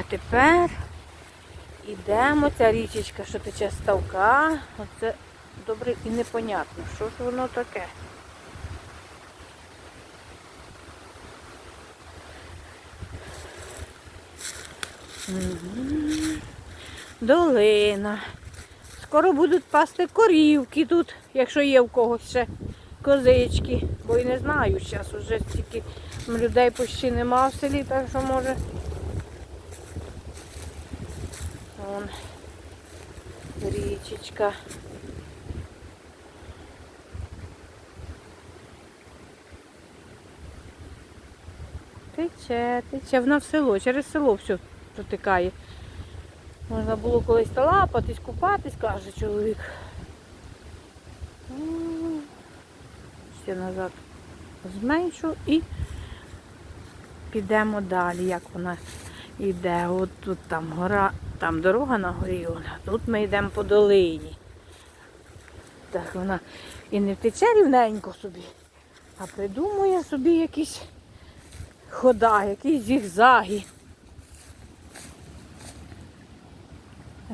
А тепер ідемо, ця річечка, що тече ставка. Оце добре і непонятно, що ж воно таке. Долина. Скоро будуть пасти корівки тут, якщо є в когось ще козички. Бо і не знаю, зараз вже стільки людей почти нема в селі, так що може. Вон річечка. Тече, тече, вона в село, через село все протикає. Можна було колись та лапатись, купатись, каже чоловік. Ще назад зменшу і підемо далі, як вона йде. От тут там гора, там дорога на горі, а тут ми йдемо по долині. Так вона і не втече рівненько собі, а придумує собі якісь хода, якісь зігзаги.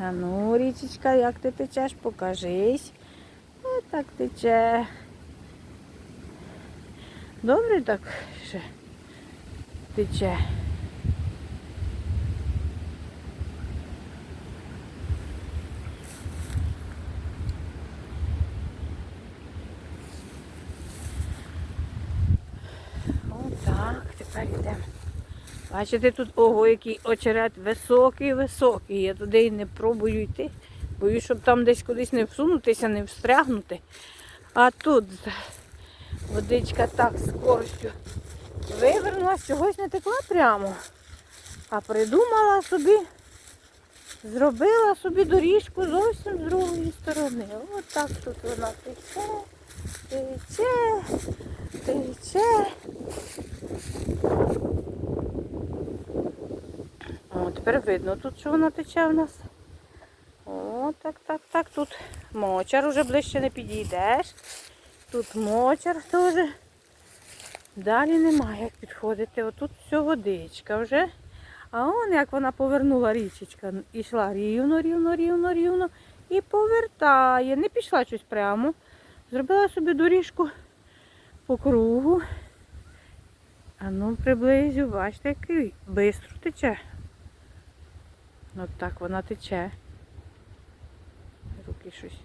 А ну, річечка, як ти течеш, покажись. Ось так тече. Добре так ще тече. Отак, тепер йдемо. Бачите, тут ого, який очерет високий, високий. Я туди і не пробую йти. Боюсь, щоб там десь кудись не всунутися, не встрягнути. А тут водичка так скоростю вивернулась, чогось не текла прямо. А придумала собі, зробила собі доріжку зовсім з другої сторони. Ось так тут вона тече, тече, тече. О, тепер видно тут, що вона тече в нас. О, так, так, так. Тут мочар уже ближче не підійдеш. Тут мочар теж. Далі немає як підходити. Отут все водичка вже. А он як вона повернула річечка. Ішла рівно, рівно, рівно, рівно. І повертає. Не пішла щось прямо. Зробила собі доріжку по кругу. А ну приблизю, бачите, який бистро тече. От так вона тече. Руки щось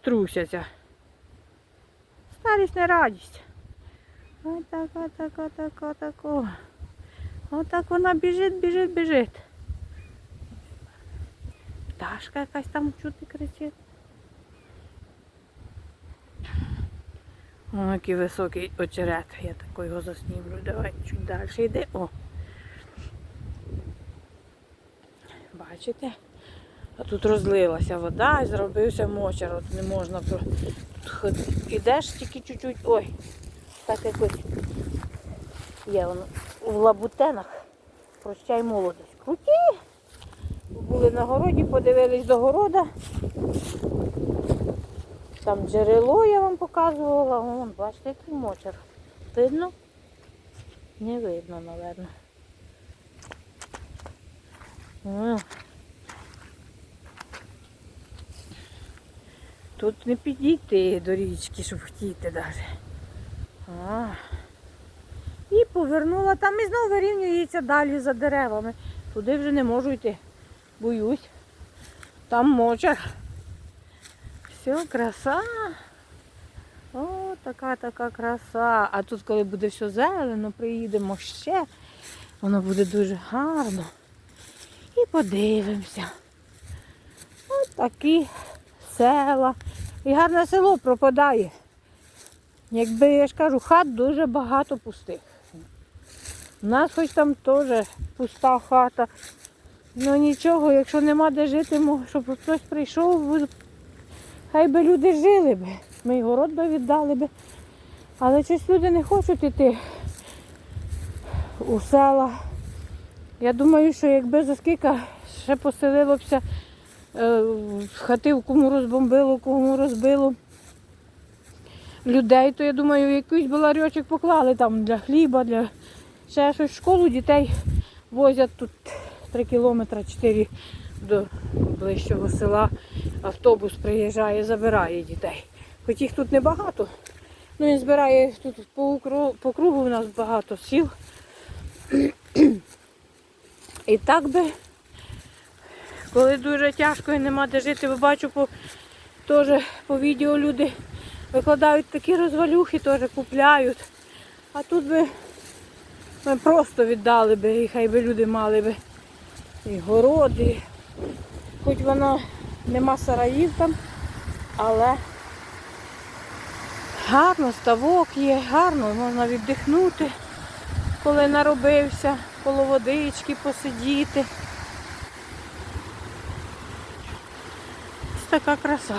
трусяться. Старість не радість. Отак, отак, отак, отак. о. Отак вона біжить, біжить, біжить. Пташка якась там чути кричить. О, який високий очерет. Я такий його заснімлю. Давай чуть далі йде. О. Бачите? А тут розлилася вода і зробився мочар. От не можна тут. Ідеш тільки чуть-чуть. Ой, так якось є воно в лабутенах. Прощай молодість. Круті! Були на городі, подивились до города. Там джерело я вам показувала. Вон, бачите, який мочар. Видно? Не видно, напевно. Тут не підійти до річки, щоб хотіти навіть. І повернула там і знову вирівнюється далі за деревами. Туди вже не можу йти. Боюсь. Там моча. Все, краса. О, така така краса. А тут, коли буде все зелено, приїдемо ще. Воно буде дуже гарно. І подивимося. Ось такі села. І гарне село пропадає. Якби я ж кажу, хат дуже багато пустих. У нас хоч там теж пуста хата. Ну нічого, якщо нема де жити, щоб хтось прийшов, хай би люди жили би. Ми й город би віддали би. Але щось люди не хочуть йти у села. Я думаю, що якби за скільки ще поселилося хати, кому розбомбило, кому розбило людей, то я думаю, якийсь би ларьочок поклали там для хліба, для ще щось в школу дітей возять тут 3 кілометри 4 до ближчого села автобус приїжджає, забирає дітей. Хоч їх тут небагато. Ну він збирає тут по, по кругу у нас багато сіл. І так би, коли дуже тяжко і нема де жити, ви бачу по, теж по відео люди викладають такі розвалюхи, теж купляють. А тут би ми просто віддали би, і хай би люди мали би і городи. Хоч воно нема сараїв там, але гарно, ставок є, гарно, можна віддихнути, коли наробився, коло водички посидіти. Така краса.